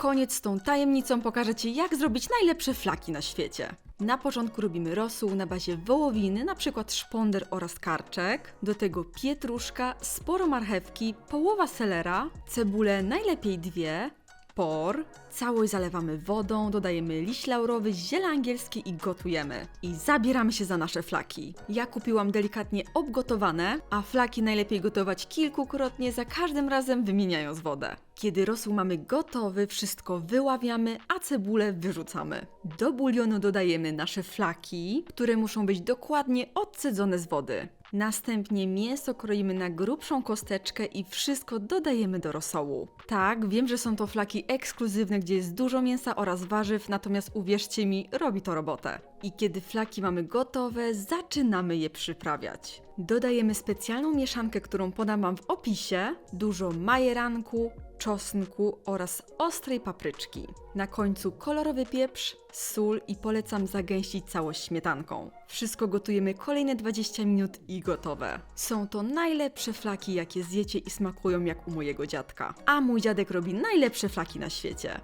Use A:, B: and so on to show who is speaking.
A: koniec z tą tajemnicą pokażę Ci, jak zrobić najlepsze flaki na świecie. Na początku robimy rosół na bazie wołowiny, przykład szponder oraz karczek. Do tego pietruszka, sporo marchewki, połowa selera, cebulę najlepiej dwie, por. Całość zalewamy wodą, dodajemy liść laurowy, ziele angielskie i gotujemy. I zabieramy się za nasze flaki. Ja kupiłam delikatnie obgotowane, a flaki najlepiej gotować kilkukrotnie, za każdym razem wymieniając wodę. Kiedy rosół mamy gotowy, wszystko wyławiamy, a cebulę wyrzucamy. Do bulionu dodajemy nasze flaki, które muszą być dokładnie odcedzone z wody. Następnie mięso kroimy na grubszą kosteczkę i wszystko dodajemy do rosołu. Tak, wiem, że są to flaki ekskluzywne, gdzie jest dużo mięsa oraz warzyw, natomiast uwierzcie mi, robi to robotę. I kiedy flaki mamy gotowe, zaczynamy je przyprawiać. Dodajemy specjalną mieszankę, którą podam Wam w opisie, dużo majeranku, czosnku oraz ostrej papryczki. Na końcu kolorowy pieprz, sól i polecam zagęścić całość śmietanką. Wszystko gotujemy kolejne 20 minut i gotowe. Są to najlepsze flaki, jakie zjecie i smakują jak u mojego dziadka. A mój dziadek robi najlepsze flaki na świecie.